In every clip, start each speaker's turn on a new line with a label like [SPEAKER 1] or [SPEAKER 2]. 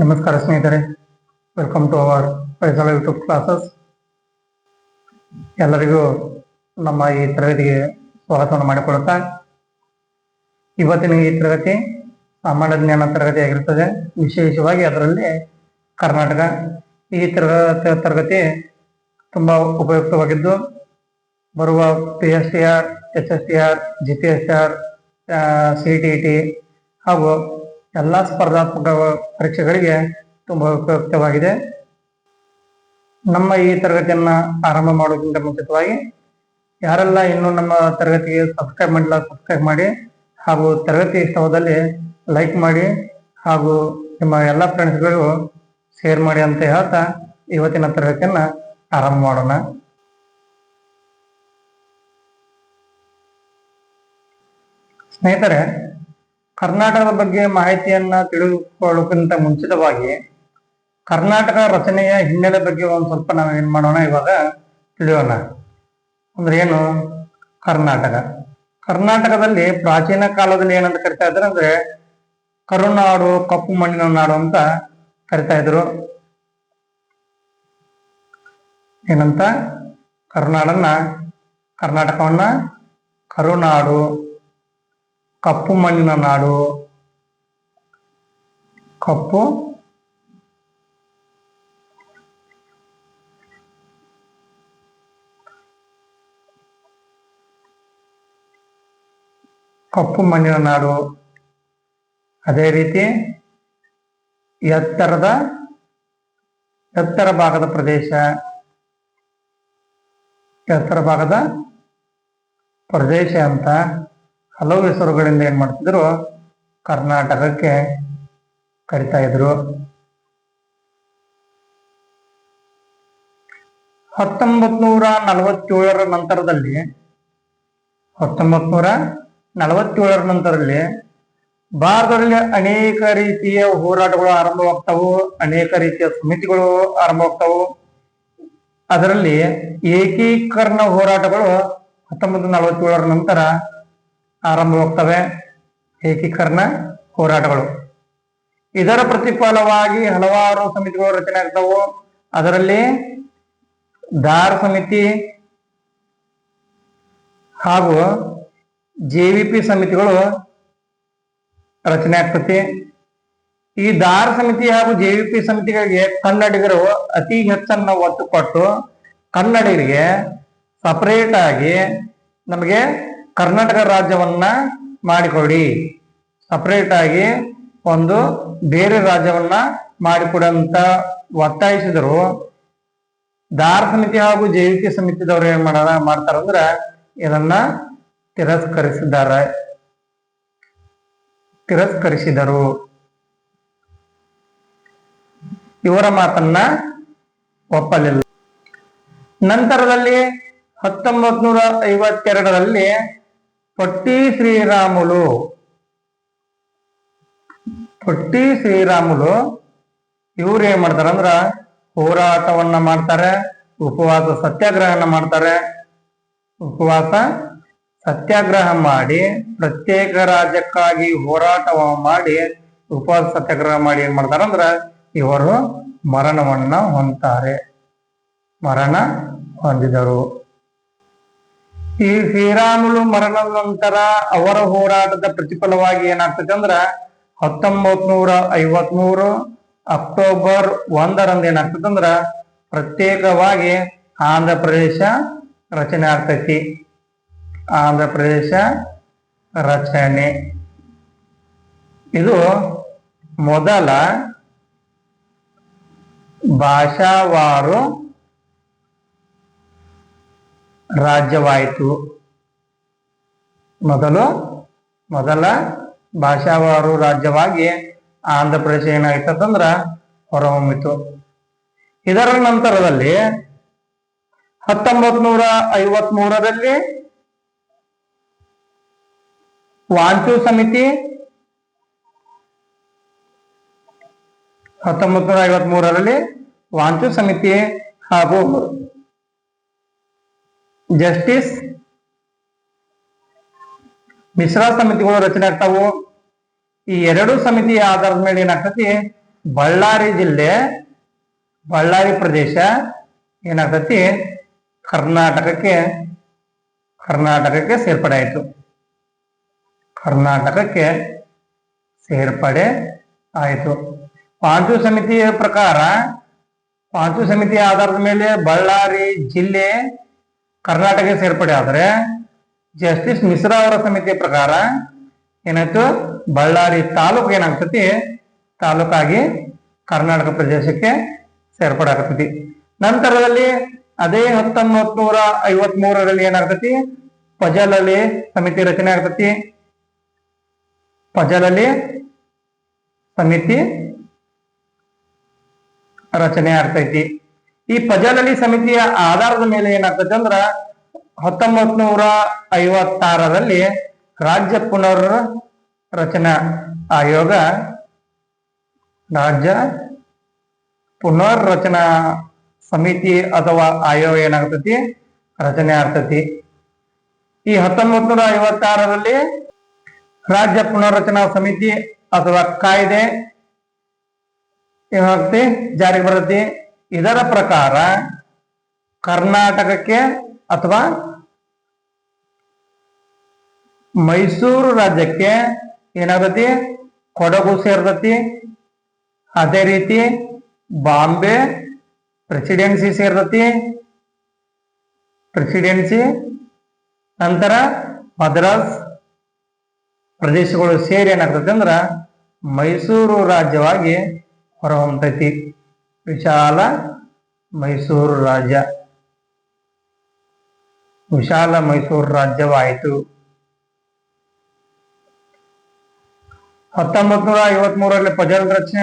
[SPEAKER 1] ನಮಸ್ಕಾರ ಸ್ನೇಹಿತರೆ. Welcome to our Faisala YouTube classes ಎಲ್ಲರಿಗೂ ನಮ್ಮ ಈ ತರಗತಿಗೆ ಸ್ವಾಗತವನ್ನು ಮಾಡಿಕೊಡುತ್ತಾ ಇವತ್ತಿನ ಈ ತರಗತಿ ಸಾಮಾನ್ಯ ಜ್ಞಾನ ತರಗತಿಯಾಗಿರುತ್ತದೆ ವಿಶೇಷವಾಗಿ ಅದರಲ್ಲಿ ಕರ್ನಾಟಕ ಈ ತರಗತಿ ತರಗತಿ ತುಂಬ ಉಪಯುಕ್ತವಾಗಿದ್ದು, ಬರುವ P S T R H S T R G P S R C T T ಹಾಗೂ ಎಲ್ಲ ಸ್ಪರ್ಧಾತ್ಮಕ ಪರೀಕ್ಷೆಗಳಿಗೆ ತುಂಬಾ ಉಪಯುಕ್ತವಾಗಿದೆ. ನಮ್ಮ ಈ ತರಗತಿಯನ್ನ ಆರಂಭ ಮಾಡೋದ್ರಿಂದ ಮುಂಚಿತವಾಗಿ ಯಾರೆಲ್ಲ ಇನ್ನೂ ನಮ್ಮ ತರಗತಿಗೆ ಸಬ್ಸ್ಕ್ರೈಬ್ ಮಾಡಿಲ್ಲ ಸಬ್ಸ್ಕ್ರೈಬ್ ಮಾಡಿ ಹಾಗೂ ತರಗತಿ ಇಷ್ಟವಾದಲ್ಲಿ ಲೈಕ್ ಮಾಡಿ ಹಾಗೂ ನಿಮ್ಮ ಎಲ್ಲ ಫ್ರೆಂಡ್ಸ್ಗಳಿಗೂ ಶೇರ್ ಮಾಡಿ ಅಂತ ಹೇಳ್ತಾ ಇವತ್ತಿನ ತರಗತಿಯನ್ನ ಆರಂಭ ಮಾಡೋಣ. ಸ್ನೇಹಿತರೆ ಕರ್ನಾಟಕದ ಬಗ್ಗೆ ಮಾಹಿತಿಯನ್ನ ತಿಳಿದುಕೊಳ್ಳೋಕ್ಕಿಂತ ಮುಂಚಿತವಾಗಿ ಕರ್ನಾಟಕ ರಚನೆಯ ಹಿನ್ನೆಲೆ ಬಗ್ಗೆ ಒಂದು ಸ್ವಲ್ಪ ನಾವು ಏನ್ ಮಾಡೋಣ ಇವಾಗ ತಿಳಿಯೋಣ. ಅಂದ್ರೆ ಏನು? ಕರ್ನಾಟಕ. ಕರ್ನಾಟಕದಲ್ಲಿ ಪ್ರಾಚೀನ ಕಾಲದಲ್ಲಿ ಏನಂತ ಕರಿತಾ ಇದ್ರು ಅಂದ್ರೆ ಕರುನಾಡು, ಕಪ್ಪು ಮಣ್ಣಿನ ನಾಡು ಅಂತ ಕರಿತಾ ಇದ್ರು. ಏನಂತ? ಕರುನಾಡನ್ನ, ಕರ್ನಾಟಕವನ್ನ ಕರುನಾಡು. ಕಪ್ಪು ಮಣ್ಣಿನ ನಾಡು. ಕಪ್ಪು ಕಪ್ಪು ಮಣ್ಣಿನ ನಾಡು. ಅದೇ ರೀತಿ ಎತ್ತರದ, ಎತ್ತರ ಭಾಗದ ಪ್ರದೇಶ. ಎತ್ತರ ಭಾಗದ ಪ್ರದೇಶ ಅಂತ. ಹಲವು ಹೆಸರುಗಳಿಂದ ಏನ್ ಮಾಡ್ತಿದ್ರು? ಕರ್ನಾಟಕಕ್ಕೆ ಕರಿತಾ ಇದ್ರು. ಹತ್ತೊಂಬತ್ ನೂರ ನಲವತ್ತೇಳರ ನಂತರದಲ್ಲಿ ಹತ್ತೊಂಬತ್ ನೂರ ನಲವತ್ತೇಳರ ನಂತರದಲ್ಲಿ ಭಾರತದಲ್ಲಿ ಅನೇಕ ರೀತಿಯ ಹೋರಾಟಗಳು ಆರಂಭವಾಗ್ತಾವು, ಅನೇಕ ರೀತಿಯ ಸಮಿತಿಗಳು ಆರಂಭವಾಗ್ತಾವು. ಅದರಲ್ಲಿ ಏಕೀಕರಣ ಹೋರಾಟಗಳು ಹತ್ತೊಂಬತ್ತು ನಲವತ್ತೇಳರ ನಂತರ ಆರಂಭವಾಗ್ತವೆ. ಏಕೀಕರಣ ಹೋರಾಟಗಳು. ಇದರ ಪ್ರತಿಫಲವಾಗಿ ಹಲವಾರು ಸಮಿತಿಗಳು ರಚನೆ ಆಗ್ತಾವು. ಅದರಲ್ಲಿ ದಾರ್ ಸಮಿತಿ ಹಾಗೂ ಜೆವಿಪಿ ಸಮಿತಿಗಳು ರಚನೆ ಆಗ್ತತಿ. ಈ ದಾರ್ ಸಮಿತಿ ಹಾಗೂ ಜೆವಿಪಿ ಸಮಿತಿಗಳಿಗೆ ಕನ್ನಡಿಗರು ಅತಿ ಹೆಚ್ಚನ್ನ ಒತ್ತು ಕೊಟ್ಟು ಕನ್ನಡಿಗರಿಗೆ ಸಪರೇಟ್ ಆಗಿ ನಮಗೆ ಕರ್ನಾಟಕ ರಾಜ್ಯವನ್ನ ಮಾಡಿಕೊಡಿ. ಸಪರೇಟ್ ಆಗಿ ಒಂದು ಬೇರೆ ರಾಜ್ಯವನ್ನ ಮಾಡಿಕೊಡಂತ ಒತ್ತಾಯಿಸಿದರು. ದಾರ ಸಮಿತಿ ಹಾಗೂ ಜೈವಿಕ ಸಮಿತಿದವರು ಏನ್ ಮಾಡ ಮಾಡ್ತಾರಂದ್ರ ಇದನ್ನ ತಿರಸ್ಕರಿಸಿದ್ದಾರೆ. ತಿರಸ್ಕರಿಸಿದರು. ಇವರ ಮಾತನ್ನ ಒಪ್ಪಲಿಲ್ಲ. ನಂತರದಲ್ಲಿ ಹತ್ತೊಂಬತ್ ನೂರ ಐವತ್ತೆರಡರಲ್ಲಿ ಪಟ್ಟಿ ಶ್ರೀರಾಮುಲು. ಪಟ್ಟಿ ಶ್ರೀರಾಮುಲು, ಇವ್ರು ಏನ್ ಮಾಡ್ತಾರ ಅಂದ್ರ ಹೋರಾಟವನ್ನ ಮಾಡ್ತಾರೆ, ಉಪವಾಸ ಸತ್ಯಾಗ್ರಹನ ಮಾಡ್ತಾರೆ. ಉಪವಾಸ ಸತ್ಯಾಗ್ರಹ ಮಾಡಿ, ಪ್ರತ್ಯೇಕ ರಾಜ್ಯಕ್ಕಾಗಿ ಹೋರಾಟ ಮಾಡಿ, ಉಪವಾಸ ಸತ್ಯಾಗ್ರಹ ಮಾಡಿ ಏನು ಮಾಡ್ತಾರೆ ಅಂದ್ರೆ ಇವರು ಮರಣವನ್ನು ಹೊಂತಾರೆ ಮರಣ ಹೊಂದಿದರು. ಈ ಶ್ರೀರಾಮುಲು ಮರಣದ ನಂತರ ಅವರ ಹೋರಾಟದ ಪ್ರತಿಫಲವಾಗಿ ಏನಾಗ್ತದೆ ಅಂದ್ರ ಹತ್ತೊಂಬತ್ ನೂರ ಐವತ್ಮೂರು ಅಕ್ಟೋಬರ್ ಒಂದರಂದು ಏನಾಗ್ತದೆ ಪ್ರತ್ಯೇಕವಾಗಿ ಆಂಧ್ರ ಪ್ರದೇಶ ರಚನೆ ಆಗ್ತೈತಿ. ಆಂಧ್ರ ಪ್ರದೇಶ ರಚನೆ. ಇದು ಮೊದಲ ಭಾಷಾವಾರು ರಾಜ್ಯವಾಯಿತು. ಮೊದಲು ಮೊದಲ ಭಾಷಾವಾರು ರಾಜ್ಯವಾಗಿ ಆಂಧ್ರ ಪ್ರದೇಶ ಏನಾಯ್ತಂದ್ರ ಹೊರಹೊಮ್ಮಿತು. ಇದರ ನಂತರದಲ್ಲಿ ಹತ್ತೊಂಬತ್ ನೂರ ಐವತ್ ವಾಂಚು ಸಮಿತಿ ಹತ್ತೊಂಬತ್ ನೂರ ಐವತ್ ಮೂರರಲ್ಲಿ ವಾಂಚು ಸಮಿತಿ ಹಾಗೂ ಜಸ್ಟಿಸ್, ಮಿಶ್ರಾ ಸಮಿತಿಗಳು ರಚನೆ ಆಗ್ತಾವು ಈ ಎರಡು ಸಮಿತಿಯ ಆಧಾರದ ಮೇಲೆ ಏನಾಗ್ತತಿ? ಬಳ್ಳಾರಿ ಜಿಲ್ಲೆ, ಬಳ್ಳಾರಿ ಪ್ರದೇಶ ಏನಾಗ್ತತಿ? ಕರ್ನಾಟಕಕ್ಕೆ ಕರ್ನಾಟಕಕ್ಕೆ ಸೇರ್ಪಡೆ ಆಯಿತು. ಕರ್ನಾಟಕಕ್ಕೆ ಸೇರ್ಪಡೆ ಆಯಿತು. ಪಾಂಚು ಸಮಿತಿಯ ಪ್ರಕಾರ, ಪಾಂಚು ಸಮಿತಿಯ ಆಧಾರದ ಮೇಲೆ ಬಳ್ಳಾರಿ ಜಿಲ್ಲೆ ಕರ್ನಾಟಕ ಸೇರ್ಪಡೆ ಆದರೆ ಜಸ್ಟಿಸ್ ಮಿಶ್ರಾ ಅವರ ಸಮಿತಿ ಪ್ರಕಾರ ಏನಾಯ್ತು? ಬಳ್ಳಾರಿ ತಾಲೂಕು ಏನಾಗ್ತತಿ? ತಾಲೂಕಾಗಿ ಕರ್ನಾಟಕ ಪ್ರದೇಶಕ್ಕೆ ಸೇರ್ಪಡೆ ಆಗ್ತತಿ. ನಂತರದಲ್ಲಿ ಅದೇ ಹತ್ತೊಂಬತ್ ನೂರ ಐವತ್ ಮೂರರಲ್ಲಿ ಏನಾಗ್ತತಿ? ಪಜಲಲ್ಲಿ ಸಮಿತಿ ರಚನೆ ಆಗ್ತತಿ. ಪಜಲಲ್ಲಿ ಸಮಿತಿ ರಚನೆ ಆಗ್ತೈತಿ. ಈ ಪಜಾನಲಿ ಸಮಿತಿಯ ಆಧಾರದ ಮೇಲೆ ಏನಾಗ್ತದೆ ಅಂದ್ರ ಹತ್ತೊಂಬತ್ ನೂರ ಐವತ್ತಾರರಲ್ಲಿ ರಾಜ್ಯ ಪುನರ್ ರಚನಾ ಆಯೋಗ ರಾಜ್ಯ ಪುನರ್ ರಚನಾ ಸಮಿತಿ ಅಥವಾ ಆಯೋಗ ಏನಾಗ್ತತಿ? ರಚನೆ ಆಗ್ತತಿ. ಈ ಹತ್ತೊಂಬತ್ ನೂರ ಐವತ್ತಾರರಲ್ಲಿ ರಾಜ್ಯ ಪುನರ್ರಚನಾ ಸಮಿತಿ ಅಥವಾ ಕಾಯ್ದೆ ಏನಾಗ್ತಿ ಜಾರಿಗೆ ಬರುತ್ತೆ. ಇದರ ಪ್ರಕಾರ ಕರ್ನಾಟಕಕ್ಕೆ ಅಥವಾ ಮೈಸೂರು ರಾಜ್ಯಕ್ಕೆ ಏನಾಗತಿ? ಕೊಡಗು ಸೇರ್ತತಿ. ಅದೇ ರೀತಿ ಬಾಂಬೆ ಪ್ರೆಸಿಡೆನ್ಸಿ ಸೇರ್ತತಿ. ಪ್ರೆಸಿಡೆನ್ಸಿ ನಂತರ ಮದ್ರಾಸ್ ಪ್ರದೇಶಗಳು ಸೇರಿ ಏನಾಗ್ತತಿ ಅಂದ್ರ ಮೈಸೂರು ರಾಜ್ಯವಾಗಿ ಹೊರಹೊಮ್ಮತೈತಿ ವಿಶಾಲ ಮೈಸೂರು ರಾಜ್ಯ ವಿಶಾಲ ಮೈಸೂರು ರಾಜ್ಯವಾಯಿತು ಹತ್ತೊಂಬತ್ ನೂರ ಐವತ್ ಮೂರರಲ್ಲಿ ಪಜಲ್ ರಚನೆ,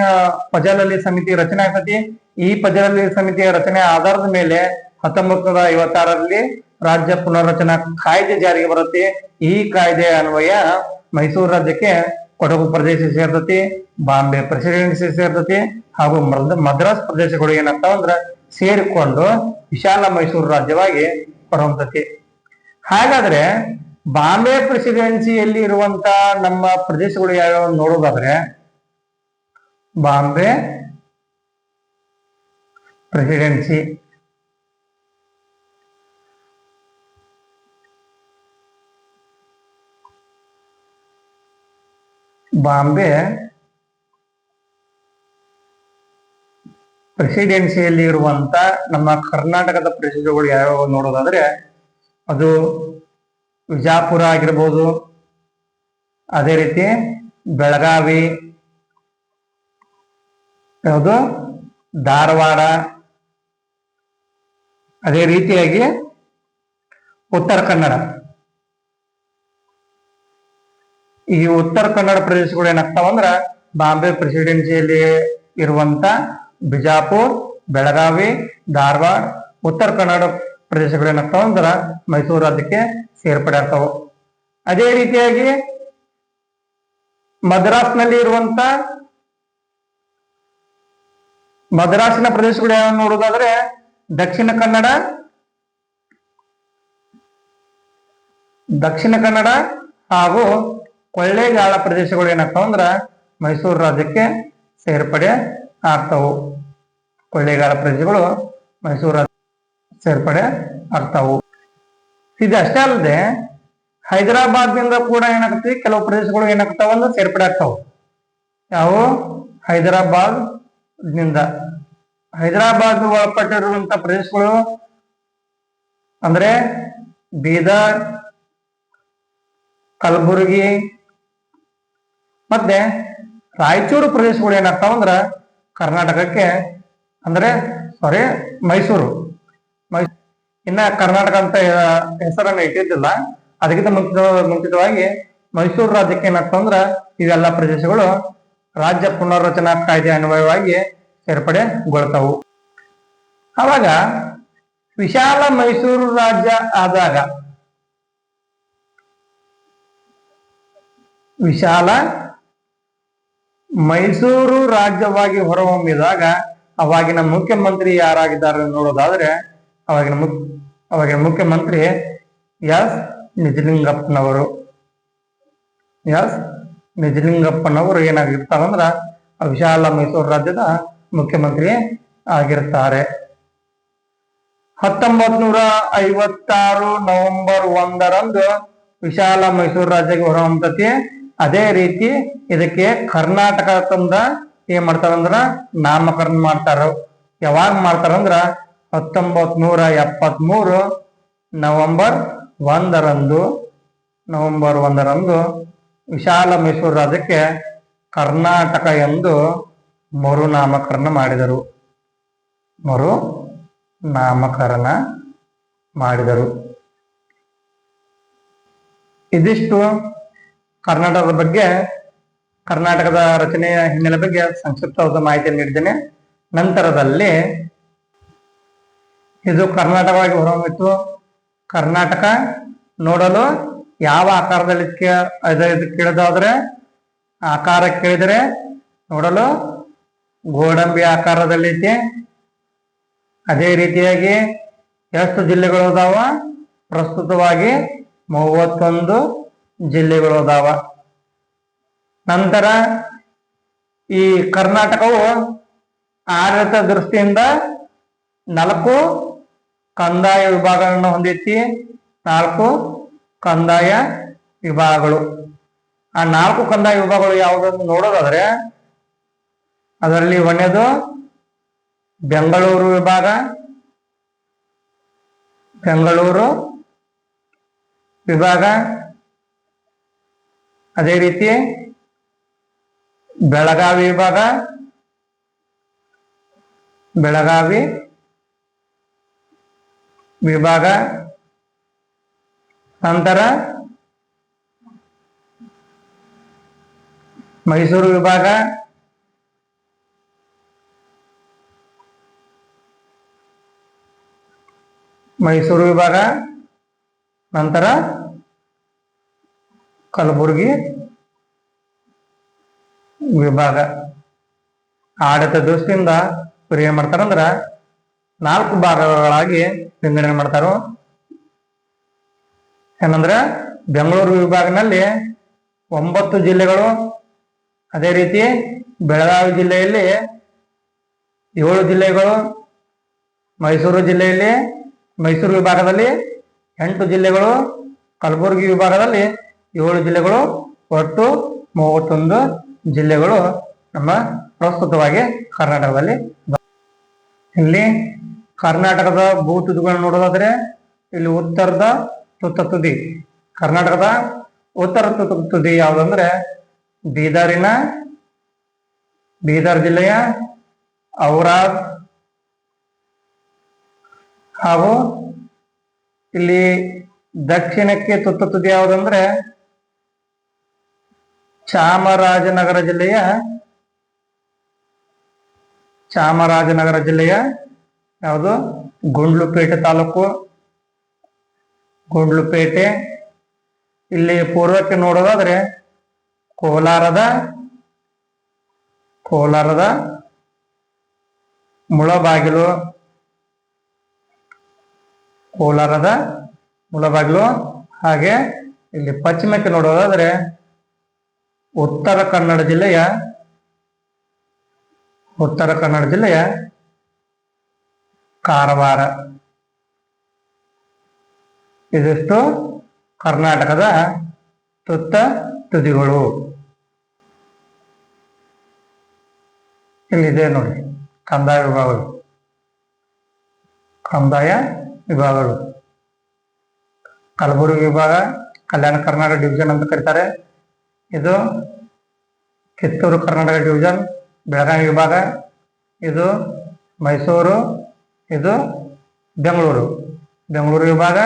[SPEAKER 1] ಪಜಲಲ್ಲಿ ಸಮಿತಿ ರಚನೆ ಆಗ್ತತಿ. ಈ ಪಜಲಲ್ಲಿ ಸಮಿತಿಯ ರಚನೆ ಆಧಾರದ ಮೇಲೆ ಹತ್ತೊಂಬತ್ ನೂರ ಐವತ್ತಾರರಲ್ಲಿ ರಾಜ್ಯ ಪುನರ್ರಚನಾ ಕಾಯ್ದೆ ಜಾರಿಗೆ ಬರುತ್ತೆ. ಈ ಕಾಯ್ದೆ ಅನ್ವಯ ಮೈಸೂರು ರಾಜ್ಯಕ್ಕೆ ಕೊಡಗು ಪ್ರದೇಶ ಸೇರ್ತತಿ, ಬಾಂಬೆ ಪ್ರೆಸಿಡೆನ್ಸಿ ಸೇರ್ತತಿ ಹಾಗೂ ಮದ್ರಾಸ್ ಪ್ರದೇಶಗಳು ಏನಂತ ಅಂದ್ರ ಸೇರಿಕೊಂಡು ವಿಶಾಲ ಮೈಸೂರು ರಾಜ್ಯವಾಗಿ ಹೊರಹೊಂತತಿ ಹಾಗಾದ್ರೆ ಬಾಂಬೆ ಪ್ರೆಸಿಡೆನ್ಸಿಯಲ್ಲಿ ಇರುವಂತ ನಮ್ಮ ಪ್ರದೇಶಗಳು ಯಾವ್ಯಾವ ನೋಡೋದಾದ್ರೆ, ಬಾಂಬೆ ಪ್ರೆಸಿಡೆನ್ಸಿ ಬಾಂಬೆ ಪ್ರೆಸಿಡೆನ್ಸಿಯಲ್ಲಿ ಇರುವಂತ ನಮ್ಮ ಕರ್ನಾಟಕದ ಪ್ರದೇಶಗಳು ಯಾವ್ಯಾವ ನೋಡೋದಾದ್ರೆ ಅದು ವಿಜಾಪುರ ಆಗಿರ್ಬೋದು, ಅದೇ ರೀತಿ ಬೆಳಗಾವಿ, ಯಾವುದು? ಧಾರವಾಡ, ಅದೇ ರೀತಿಯಾಗಿ ಉತ್ತರ ಕನ್ನಡ. ಈ ಉತ್ತರ ಕನ್ನಡ ಪ್ರದೇಶಗಳು ಏನಾಗ್ತಾವ ಅಂದ್ರ ಬಾಂಬೆ ಪ್ರೆಸಿಡೆನ್ಸಿಯಲ್ಲಿ ಇರುವಂತ ಬಿಜಾಪುರ್, ಬೆಳಗಾವಿ, ಧಾರವಾಡ, ಉತ್ತರ ಕನ್ನಡ ಪ್ರದೇಶಗಳು ಏನಾಗ್ತಾವ ಅಂದ್ರ ಮೈಸೂರು ಅದಕ್ಕೆ ಸೇರ್ಪಡೆ ಆಗ್ತಾವ. ಅದೇ ರೀತಿಯಾಗಿ ಮದ್ರಾಸ್ನಲ್ಲಿ ಇರುವಂತ ಮದ್ರಾಸಿನ ಪ್ರದೇಶಗಳು ಯಾವ ನೋಡೋದಾದ್ರೆ ದಕ್ಷಿಣ ಕನ್ನಡ ದಕ್ಷಿಣ ಕನ್ನಡ ಹಾಗೂ ಕೊಳ್ಳೇಗಾಲ ಪ್ರದೇಶಗಳು ಏನಾಗ್ತಾವ ಅಂದ್ರ ಮೈಸೂರು ರಾಜ್ಯಕ್ಕೆ ಸೇರ್ಪಡೆ ಆಗ್ತಾವು. ಕೊಳ್ಳೇಗಾಲ ಪ್ರದೇಶಗಳು ಮೈಸೂರು ರಾಜ್ಯ ಸೇರ್ಪಡೆ ಆಗ್ತಾವು. ಇದಷ್ಟೇ ಅಲ್ಲದೆ ಹೈದರಾಬಾದ್ನಿಂದ ಕೂಡ ಏನಾಗ್ತದೆ? ಕೆಲವು ಪ್ರದೇಶಗಳು ಏನಾಗ್ತಾವ ಅಂದ್ರೆ ಸೇರ್ಪಡೆ ಆಗ್ತಾವು. ಯಾವ? ಹೈದರಾಬಾದ್ನಿಂದ ಹೈದರಾಬಾದ್ ಒಳಪಟ್ಟಿರುವಂತ ಪ್ರದೇಶಗಳು ಅಂದ್ರೆ ಬೀದರ್, ಕಲಬುರಗಿ ಮತ್ತೆ ರಾಯಚೂರು ಪ್ರದೇಶಗಳು ಏನಾಗ್ತಾವ ಅಂದ್ರ ಕರ್ನಾಟಕಕ್ಕೆ ಅಂದ್ರೆ ಸಾರಿ ಮೈಸೂರು. ಇನ್ನ ಕರ್ನಾಟಕ ಅಂತ ಹೆಸರನ್ನ ಇಟ್ಟಿದ್ದಿಲ್ಲ. ಅದಕ್ಕಿಂತ ಮುಂಚಿತ, ಮುಂಚಿತವಾಗಿ ಮೈಸೂರು ರಾಜ್ಯಕ್ಕೆ ಏನಾಗ್ತಾವ ಅಂದ್ರ ಇವೆಲ್ಲ ಪ್ರದೇಶಗಳು ರಾಜ್ಯ ಪುನರ್ರಚನಾ ಕಾಯ್ದೆ ಅನ್ವಯವಾಗಿ ಸೇರ್ಪಡೆಗೊಳ್ತಾವು. ಅವಾಗ ವಿಶಾಲ ಮೈಸೂರು ರಾಜ್ಯ ಆದಾಗ ವಿಶಾಲ ಮೈಸೂರು ರಾಜ್ಯವಾಗಿ ಹೊರಹೊಮ್ಮಿದಾಗ ಅವಾಗಿನ ಮುಖ್ಯಮಂತ್ರಿ ಯಾರಾಗಿದ್ದಾರೆ ನೋಡೋದಾದ್ರೆ ಅವಾಗಿನ ಮುಖ್ಯ ಅವಾಗಿನ ಮುಖ್ಯಮಂತ್ರಿ ಎಸ್ ನಿಜಲಿಂಗಪ್ಪನವರು. ಎಸ್ ನಿಜಲಿಂಗಪ್ಪನವರು ಏನಾಗಿರ್ತಾರಂದ್ರ ವಿಶಾಲ ಮೈಸೂರು ರಾಜ್ಯದ ಮುಖ್ಯಮಂತ್ರಿ ಆಗಿರ್ತಾರೆ. ಹತ್ತೊಂಬತ್ ನೂರ ಐವತ್ತಾರು ನವೆಂಬರ್ ಒಂದರಂದು ವಿಶಾಲ ಮೈಸೂರು ರಾಜ್ಯಕ್ಕೆ ಹೊರಹೊಮ್ಮತತಿ ಅದೇ ರೀತಿ ಇದಕ್ಕೆ ಕರ್ನಾಟಕ ತಂದ ಏನ್ ಮಾಡ್ತಾರಂದ್ರ ನಾಮಕರಣ ಮಾಡ್ತಾರ. ಯಾವಾಗ ಮಾಡ್ತಾರಂದ್ರ ಹತ್ತೊಂಬತ್ ನೂರ ಎಪ್ಪತ್ ಮೂರು ನವೆಂಬರ್ ಒಂದರಂದು ನವೆಂಬರ್ ಒಂದರಂದು ವಿಶಾಲ ಮೈಸೂರು ರಾಜ್ಯಕ್ಕೆ ಕರ್ನಾಟಕ ಎಂದು ಮರುನಾಮಕರಣ ಮಾಡಿದರು. ಮರು ನಾಮಕರಣ ಮಾಡಿದರು. ಇದಿಷ್ಟು ಕರ್ನಾಟಕದ ಬಗ್ಗೆ, ಕರ್ನಾಟಕದ ರಚನೆಯ ಹಿನ್ನೆಲೆ ಬಗ್ಗೆ ಸಂಕ್ಷಿಪ್ತವಾದ ಮಾಹಿತಿಯನ್ನು ನೀಡಿದ್ದೇನೆ. ನಂತರದಲ್ಲಿ ಇದು ಕರ್ನಾಟಕವಾಗಿ ಹೊರಹೊಮ್ಮಿತು ಕರ್ನಾಟಕ ನೋಡಲು ಯಾವ ಆಕಾರದಲ್ಲಿ ಕೇಳಿದಾದ್ರೆ, ಆಕಾರ ಕೇಳಿದರೆ ನೋಡಲು ಗೋಡಂಬಿ ಆಕಾರದಲ್ಲೈತಿ ಅದೇ ರೀತಿಯಾಗಿ ಎಷ್ಟು ಜಿಲ್ಲೆಗಳು ಅದಾವ? ಪ್ರಸ್ತುತವಾಗಿ ಮೂವತ್ತೊಂದು ಜಿಲ್ಲೆಗಳು ಅದಾವ ನಂತರ ಈ ಕರ್ನಾಟಕವು ಆಡಳಿತ ದೃಷ್ಟಿಯಿಂದ ನಾಲ್ಕು ಕಂದಾಯ ವಿಭಾಗಗಳನ್ನು ಹೊಂದೈತಿ. ನಾಲ್ಕು ಕಂದಾಯ ವಿಭಾಗಗಳು. ಆ ನಾಲ್ಕು ಕಂದಾಯ ವಿಭಾಗಗಳು ಯಾವುದನ್ನು ನೋಡೋದಾದ್ರೆ ಅದರಲ್ಲಿ ಒಂದೇದು ಬೆಂಗಳೂರು ವಿಭಾಗ ಬೆಂಗಳೂರು ವಿಭಾಗ ಅದೇ ರೀತಿ ಬೆಳಗಾವಿ ವಿಭಾಗ ಬೆಳಗಾವಿ ವಿಭಾಗ ನಂತರ ಮೈಸೂರು ವಿಭಾಗ ಮೈಸೂರು ವಿಭಾಗ ನಂತರ ಕಲಬುರಗಿ ವಿಭಾಗ. ಆಡಳಿತ ದೃಷ್ಟಿಯಿಂದ ಇವ್ರು ಏನ್ ಮಾಡ್ತಾರಂದ್ರ ನಾಲ್ಕು ಭಾಗಗಳಾಗಿ ವಿಂಗಡಣೆ ಮಾಡ್ತಾರೋ. ಏನಂದ್ರ ಬೆಂಗಳೂರು ವಿಭಾಗನಲ್ಲಿ ಒಂಬತ್ತು ಜಿಲ್ಲೆಗಳು, ಅದೇ ರೀತಿ ಬೆಳಗಾವಿ ಜಿಲ್ಲೆಯಲ್ಲಿ ಏಳು ಜಿಲ್ಲೆಗಳು, ಮೈಸೂರು ಜಿಲ್ಲೆಯಲ್ಲಿ ಮೈಸೂರು ವಿಭಾಗದಲ್ಲಿ ಎಂಟು ಜಿಲ್ಲೆಗಳು, ಕಲಬುರಗಿ ವಿಭಾಗದಲ್ಲಿ ಏಳು ಜಿಲ್ಲೆಗಳು ಒಟ್ಟು ಮೂವತ್ತೊಂದು ಜಿಲ್ಲೆಗಳು ನಮ್ಮ ಪ್ರಸ್ತುತವಾಗಿ ಕರ್ನಾಟಕದಲ್ಲಿ. ಇಲ್ಲಿ ಕರ್ನಾಟಕದ ಭೂ ತುದಿಗಳನ್ನು ನೋಡೋದಾದ್ರೆ ಇಲ್ಲಿ ಉತ್ತರದ ತುತ್ತ ತುದಿ ಕರ್ನಾಟಕದ ಉತ್ತರ ತುತ್ತ ತುದಿ ಯಾವುದಂದ್ರೆ ಬೀದರಿನ ಬೀದರ್ ಜಿಲ್ಲೆಯ ಔರಾದ್ ಹಾಗೂ ಇಲ್ಲಿ ದಕ್ಷಿಣಕ್ಕೆ ತುತ್ತ ತುದಿ ಯಾವುದಂದ್ರೆ ಚಾಮರಾಜನಗರ ಜಿಲ್ಲೆಯ ಚಾಮರಾಜನಗರ ಜಿಲ್ಲೆಯ ಯಾವುದು? ಗುಂಡ್ಲುಪೇಟೆ ತಾಲೂಕು. ಗುಂಡ್ಲುಪೇಟೆ. ಇಲ್ಲಿ ಪೂರ್ವಕ್ಕೆ ನೋಡೋದಾದ್ರೆ ಕೋಲಾರದ ಕೋಲಾರದ ಮುಳಬಾಗಿಲು. ಕೋಲಾರದ ಮುಳಬಾಗಿಲು. ಹಾಗೆ ಇಲ್ಲಿ ಪಶ್ಚಿಮಕ್ಕೆ ನೋಡೋದಾದ್ರೆ ಉತ್ತರ ಕನ್ನಡ ಜಿಲ್ಲೆಯ, ಉತ್ತರ ಕನ್ನಡ ಜಿಲ್ಲೆಯ ಕಾರವಾರ. ಇದಿಷ್ಟು ಕರ್ನಾಟಕದ ತುತ್ತ ತುದಿಗಳು. ಇಲ್ಲಿದೆ ನೋಡಿ, ಕಂದಾಯ ವಿಭಾಗಗಳು. ಕಂದಾಯ ವಿಭಾಗಗಳು. ಕಲಬುರಗಿ ವಿಭಾಗ, ಕಲ್ಯಾಣ ಕರ್ನಾಟಕ ಡಿವಿಷನ್ ಅಂತ ಕರೀತಾರೆ. ಇದು ಕಿತ್ತೂರು ಕರ್ನಾಟಕ ಡಿವಿಷನ್ ಬೆಳಗಾವಿ ವಿಭಾಗ, ಇದು ಮೈಸೂರು, ಇದು ಬೆಂಗಳೂರು. ಬೆಂಗಳೂರು ವಿಭಾಗ,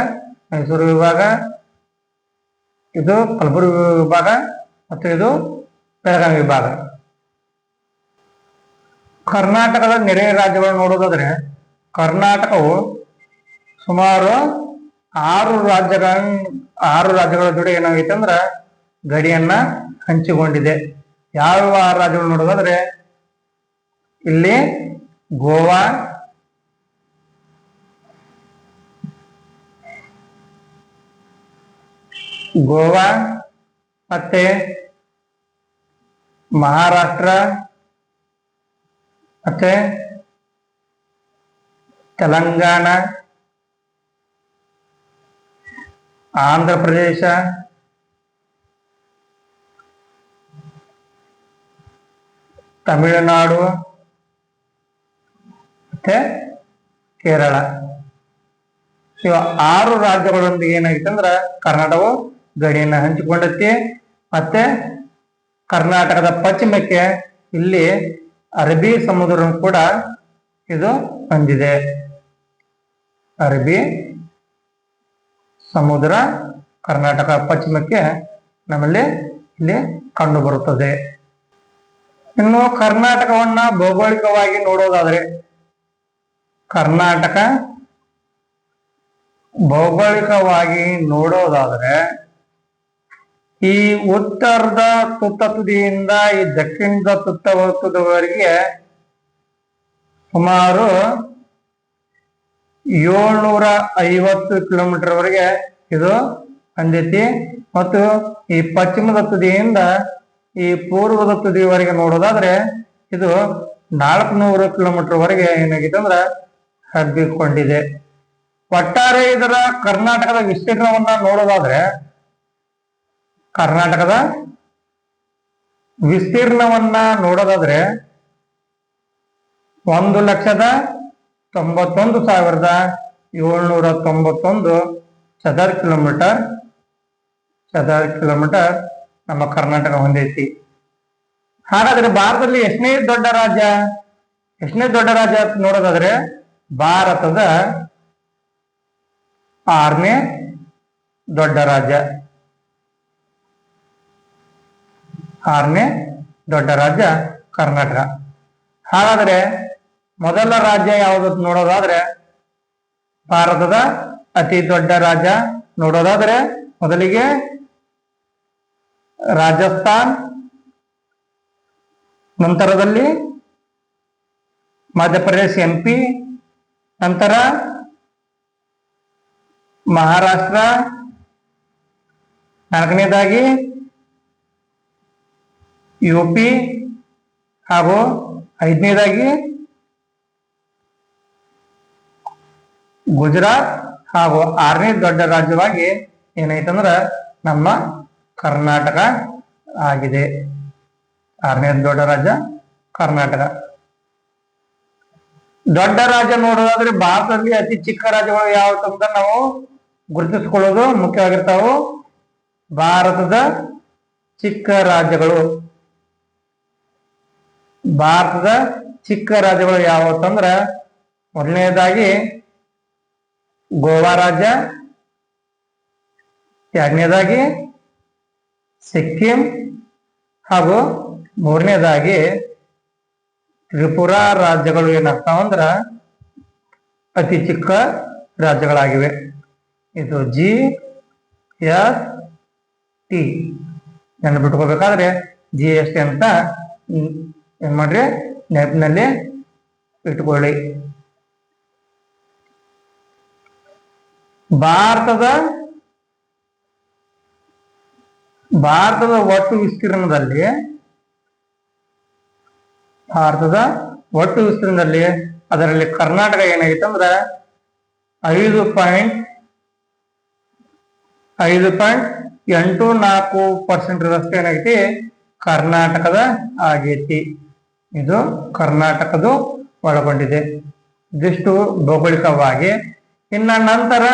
[SPEAKER 1] ಮೈಸೂರು ವಿಭಾಗ, ಇದು ಕಲಬುರಗಿ ವಿಭಾಗ ಮತ್ತು ಇದು ಬೆಳಗಾವಿ ವಿಭಾಗ. ಕರ್ನಾಟಕದ ನೆರೆಯ ರಾಜ್ಯಗಳು ನೋಡೋದಾದ್ರೆ ಕರ್ನಾಟಕವು ಸುಮಾರು ಆರು ರಾಜ್ಯಗಳ ಆರು ರಾಜ್ಯಗಳ ಜೊತೆ ಏನಾಗೈತೆ ಅಂದ್ರ ಗಡಿಯನ್ನ ಹಂಚಿಕೊಂಡಿದೆ. ಯಾವ ಆರು ರಾಜ್ಯಗಳು ನೋಡೋದಾದ್ರೆ ಇಲ್ಲಿ ಗೋವಾ ಗೋವಾ ಮತ್ತೆ ಮಹಾರಾಷ್ಟ್ರ ಮತ್ತೆ ತೆಲಂಗಾಣ, ಆಂಧ್ರ ಪ್ರದೇಶ ತಮಿಳುನಾಡು, ಮತ್ತೆ ಕೇರಳ. ಇವ ಆರು ರಾಜ್ಯಗಳೊಂದಿಗೆ ಏನಾಗಿತ್ತು ಅಂದ್ರ ಕರ್ನಾಟಕವು ಗಡಿಯನ್ನು ಹಂಚಿಕೊಂಡೈತಿ. ಮತ್ತೆ ಕರ್ನಾಟಕದ ಪಶ್ಚಿಮಕ್ಕೆ ಇಲ್ಲಿ ಅರಬ್ಬಿ ಸಮುದ್ರ ಕೂಡ ಇದು ಹೊಂದಿದೆ. ಅರಬಿ ಸಮುದ್ರ ಕರ್ನಾಟಕ ಪಶ್ಚಿಮಕ್ಕೆ ನಮ್ಮಲ್ಲಿ ಇಲ್ಲಿ ಕಂಡು ಬರುತ್ತದೆ ಇನ್ನು ಕರ್ನಾಟಕವನ್ನ ಭೌಗೋಳಿಕವಾಗಿ ನೋಡೋದಾದ್ರೆ ಕರ್ನಾಟಕ ಭೌಗೋಳಿಕವಾಗಿ ನೋಡೋದಾದ್ರೆ ಈ ಉತ್ತರದ ತುತ್ತ ತುದಿಯಿಂದ ಈ ದಕ್ಷಿಣದ ತುತ್ತ ತುದಿವರೆಗೆ ಸುಮಾರು ಏಳ್ನೂರ ಐವತ್ತು ಕಿಲೋಮೀಟರ್ ವರೆಗೆ ಇದು ಹೊಂದೈತಿ ಮತ್ತು ಈ ಪಶ್ಚಿಮದ ತುದಿಯಿಂದ ಈ ಪೂರ್ವದ ತುದಿಯವರೆಗೆ ನೋಡೋದಾದ್ರೆ ಇದು ನಾಲ್ಕುನೂರು ಕಿಲೋಮೀಟರ್ ವರೆಗೆ ಏನಾಗಿದೆ ಅಂದ್ರೆ ಹಬ್ಬಿಕೊಂಡಿದೆ. ಒಟ್ಟಾರೆ ಇದರ ಕರ್ನಾಟಕದ ವಿಸ್ತೀರ್ಣವನ್ನ ನೋಡೋದಾದ್ರೆ ಕರ್ನಾಟಕದ ವಿಸ್ತೀರ್ಣವನ್ನ ನೋಡೋದಾದ್ರೆ ಒಂದು ಲಕ್ಷದ ತೊಂಬತ್ತೊಂದು ಸಾವಿರದ ಏಳ್ನೂರ ತೊಂಬತ್ತೊಂದು ಚದರ್ ಕಿಲೋಮೀಟರ್ ಚದರ್ ಕಿಲೋಮೀಟರ್ ನಮ್ಮ ಕರ್ನಾಟಕ ಹೊಂದೈತಿ. ಹಾಗಾದ್ರೆ ಭಾರತದಲ್ಲಿ ಎಷ್ಟನೇ ದೊಡ್ಡ ರಾಜ್ಯ? ಎಷ್ಟನೇ ದೊಡ್ಡ ರಾಜ್ಯ ನೋಡೋದಾದ್ರೆ ಭಾರತದ ಆರನೇ ದೊಡ್ಡ ರಾಜ್ಯ. ಆರನೇ ದೊಡ್ಡ ರಾಜ್ಯ ಕರ್ನಾಟಕ. ಹಾಗಾದ್ರೆ ಮೊದಲ ರಾಜ್ಯ ಯಾವುದು ನೋಡೋದಾದ್ರೆ ಭಾರತದ ಅತಿ ದೊಡ್ಡ ರಾಜ್ಯ ನೋಡೋದಾದ್ರೆ ಮೊದಲಿಗೆ ರಾಜಸ್ಥಾನ್, ನಂತರದಲ್ಲಿ ಮಧ್ಯಪ್ರದೇಶ ಎಂ ಪಿ ನಂತರ ಮಹಾರಾಷ್ಟ್ರ, ನಾಲ್ಕನೇದಾಗಿ ಯು ಪಿ ಹಾಗೂ ಐದನೇದಾಗಿ ಗುಜರಾತ್ ಹಾಗೂ ಆರನೇ ದೊಡ್ಡ ರಾಜ್ಯವಾಗಿ ಏನಾಯ್ತಂದ್ರ ನಮ್ಮ ಕರ್ನಾಟಕ ಆಗಿದೆ. ಆರನೇ ದೊಡ್ಡ ರಾಜ್ಯ ಕರ್ನಾಟಕ. ದೊಡ್ಡ ರಾಜ್ಯ ನೋಡೋದಾದ್ರೆ ಭಾರತದಲ್ಲಿ ಅತಿ ಚಿಕ್ಕ ರಾಜ್ಯಗಳು ಯಾವ್ದು ಅಂತ ನಾವು ಗುರುತಿಸ್ಕೊಳ್ಳೋದು ಮುಖ್ಯವಾಗಿರ್ತಾವು. ಭಾರತದ ಚಿಕ್ಕ ರಾಜ್ಯಗಳು. ಭಾರತದ ಚಿಕ್ಕ ರಾಜ್ಯಗಳು ಯಾವತ್ತಂದ್ರ ಮೊದಲನೇದಾಗಿ ಗೋವಾ ರಾಜ್ಯ, ಎರಡನೇದಾಗಿ ಸಿಕ್ಕಿಂ ಹಾಗೂ ಮೂರನೇದಾಗಿ ತ್ರಿಪುರ ರಾಜ್ಯಗಳು ಏನಾಗ್ತಾವಂದ್ರ ಅತಿ ಚಿಕ್ಕ ರಾಜ್ಯಗಳಾಗಿವೆ. ಇದು ಜಿ ಎಸ್ ಟಿ ನೆನಪಿಟ್ಕೋಬೇಕಾದ್ರೆ ಜಿ ಎಸ್ ಟಿ ಅಂತ ಏನ್ ಮಾಡ್ರಿ? ನೆನಪಿನಲ್ಲಿ ಇಟ್ಕೊಳ್ಳಿ. ಭಾರತದ ಭಾರತದ ಒಟ್ಟು ವಿಸ್ತೀರ್ಣದಲ್ಲಿ, ಭಾರತದ ಒಟ್ಟು ವಿಸ್ತೀರ್ಣದಲ್ಲಿ ಅದರಲ್ಲಿ ಕರ್ನಾಟಕ ಏನಾಗಿತ್ತು ಅಂದ್ರೆ ಐದು ಪಾಯಿಂಟ್ ಐದು ಪಾಯಿಂಟ್ ಎಂಟು ನಾಲ್ಕು ಪರ್ಸೆಂಟ್ ರಷ್ಟು ಏನಾಗೈತಿ? ಕರ್ನಾಟಕದ ಆಗೈತಿ. ಇದು ಕರ್ನಾಟಕದ ಒಳಗೊಂಡಿದೆ. ಇದಿಷ್ಟು ಭೌಗೋಳಿಕವಾಗಿ. ಇನ್ನ ನಂತರ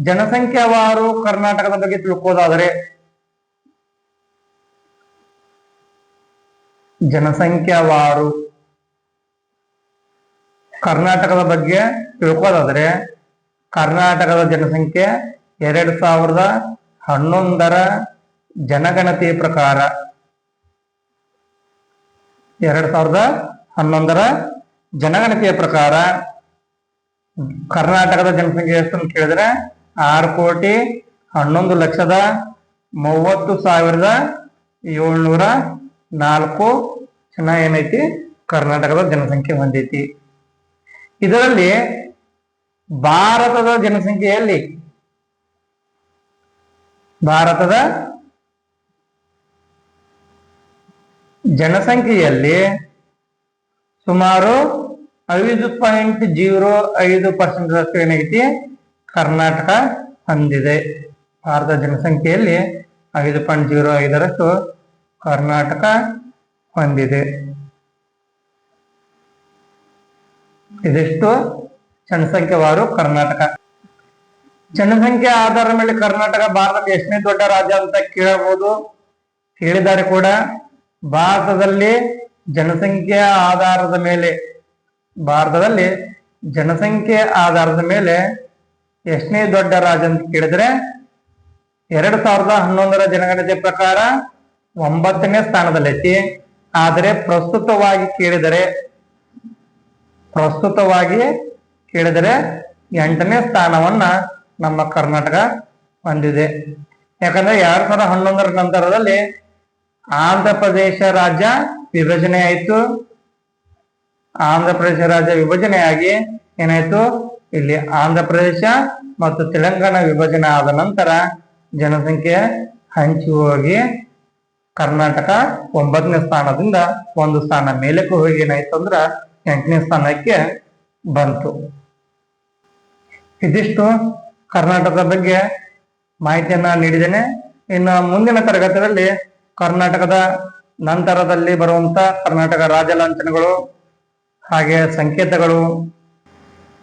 [SPEAKER 1] ಜನಸಂಖ್ಯಾವಾರು ಕರ್ನಾಟಕದ ಬಗ್ಗೆ ತಿಳ್ಕೋದಾದರೆ ಜನಸಂಖ್ಯಾವಾರು. ಕರ್ನಾಟಕದ ಬಗ್ಗೆ ತಿಳ್ಕೋದಾದ್ರೆ ಕರ್ನಾಟಕದ ಜನಸಂಖ್ಯೆ ಎರಡು ಸಾವಿರದ ಹನ್ನೊಂದರ ಜನಗಣತಿ ಪ್ರಕಾರ. ಎರಡ್ ಸಾವಿರದ ಹನ್ನೊಂದರ ಜನಗಣತಿಯ ಪ್ರಕಾರ. ಕರ್ನಾಟಕದ ಜನಸಂಖ್ಯೆ ಎಷ್ಟು ಅಂತ ಕೇಳಿದ್ರೆ, ಆರು ಕೋಟಿ ಹನ್ನೊಂದು ಲಕ್ಷದ ಮೂವತ್ತು ಸಾವಿರದ ಏಳ್ನೂರ ನಾಲ್ಕು ಜನ ಏನೈತಿ? ಕರ್ನಾಟಕದ ಜನಸಂಖ್ಯೆ ಹೊಂದೈತಿ. ಇದರಲ್ಲಿ ಭಾರತದ ಜನಸಂಖ್ಯೆಯಲ್ಲಿ ಭಾರತದ ಜನಸಂಖ್ಯೆಯಲ್ಲಿ ಸುಮಾರು ಐದು ಪಾಯಿಂಟ್ ಜೀರೋ ಐದು ಪರ್ಸೆಂಟ್ ಅಷ್ಟು ಕರ್ನಾಟಕ ಹೊಂದಿದೆ. ಭಾರತದ ಜನಸಂಖ್ಯೆಯಲ್ಲಿ ಐದು ಪಾಯಿಂಟ್ ಜೀರೋ ಐದರಷ್ಟು ಕರ್ನಾಟಕ ಹೊಂದಿದೆ. ಇದಿಷ್ಟು ಜನಸಂಖ್ಯೆವಾರು ಕರ್ನಾಟಕ. ಜನಸಂಖ್ಯೆ ಆಧಾರದ ಮೇಲೆ ಕರ್ನಾಟಕ ಭಾರತದ ಎಷ್ಟನೇ ದೊಡ್ಡ ರಾಜ್ಯ ಅಂತ ಕೇಳಬಹುದು. ಕೇಳಿದ್ದಾರೆ ಕೂಡ ಭಾರತದಲ್ಲಿ ಜನಸಂಖ್ಯೆಯ ಆಧಾರದ ಮೇಲೆ, ಭಾರತದಲ್ಲಿ ಜನಸಂಖ್ಯೆ ಆಧಾರದ ಮೇಲೆ ಎಷ್ಟನೇ ದೊಡ್ಡ ರಾಜ್ಯ ಅಂತ ಕೇಳಿದ್ರೆ ಎರಡ್ ಸಾವಿರದ ಹನ್ನೊಂದರ ಜನಗಣತಿ ಪ್ರಕಾರ ಒಂಬತ್ತನೇ ಸ್ಥಾನದಲ್ಲೈತಿ ಆದರೆ ಪ್ರಸ್ತುತವಾಗಿ ಕೇಳಿದರೆ ಪ್ರಸ್ತುತವಾಗಿ ಕೇಳಿದರೆ ಎಂಟನೇ ಸ್ಥಾನವನ್ನ ನಮ್ಮ ಕರ್ನಾಟಕ ಹೊಂದಿದೆ. ಯಾಕಂದ್ರೆ ಎರಡ್ ಸಾವಿರದ ಹನ್ನೊಂದರ ನಂತರದಲ್ಲಿ ಆಂಧ್ರ ಪ್ರದೇಶ ರಾಜ್ಯ ವಿಭಜನೆ ಆಯಿತು. ಆಂಧ್ರ ಪ್ರದೇಶ ರಾಜ್ಯ ವಿಭಜನೆಯಾಗಿ ಏನಾಯ್ತು? ಇಲ್ಲಿ ಆಂಧ್ರ ಪ್ರದೇಶ ಮತ್ತು ತೆಲಂಗಾಣ ವಿಭಜನೆ ಆದ ನಂತರ ಜನಸಂಖ್ಯೆ ಹಂಚಿ ಹೋಗಿ ಕರ್ನಾಟಕ ಒಂಬತ್ತನೇ ಸ್ಥಾನದಿಂದ ಒಂದು ಸ್ಥಾನ ಮೇಲಕ್ಕೆ ಹೋಗಿ ಏನಾಯ್ತು ಅಂದ್ರ ಎಂಟನೇ ಸ್ಥಾನಕ್ಕೆ ಬಂತು. ಇದಿಷ್ಟು ಕರ್ನಾಟಕದ ಬಗ್ಗೆ ಮಾಹಿತಿಯನ್ನ ನೀಡಿದ್ದೇನೆ. ಇನ್ನು ಮುಂದಿನ ತರಗತಿಯಲ್ಲಿ ಕರ್ನಾಟಕದ ನಂತರದಲ್ಲಿ ಬರುವಂತ ಕರ್ನಾಟಕ ರಾಜ್ಯ ಲಾಂಛನಗಳು ಹಾಗೆ ಸಂಕೇತಗಳು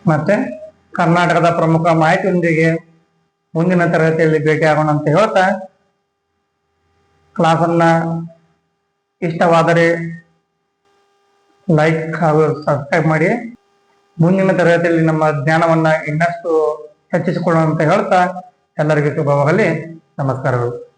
[SPEAKER 1] ಮತ್ತೆ ಕರ್ನಾಟಕದ ಪ್ರಮುಖ ಮಾಹಿತಿಯೊಂದಿಗೆ ಮುಂದಿನ ತರಗತಿಯಲ್ಲಿ ಭೇಟಿಯಾಗೋಣ ಅಂತ ಹೇಳ್ತಾ ಕ್ಲಾಸನ್ನ ಇಷ್ಟವಾದರೆ ಲೈಕ್ ಹಾಗೂ ಸಬ್ಸ್ಕ್ರೈಬ್ ಮಾಡಿ. ಮುಂದಿನ ತರಗತಿಯಲ್ಲಿ ನಮ್ಮ ಜ್ಞಾನವನ್ನ ಇನ್ನಷ್ಟು ಹೆಚ್ಚಿಸಿಕೊಳ್ಳೋಣ ಅಂತ ಹೇಳ್ತಾ ಎಲ್ಲರಿಗೂ ಶುಭವಾಗಲಿ. ನಮಸ್ಕಾರಗಳು.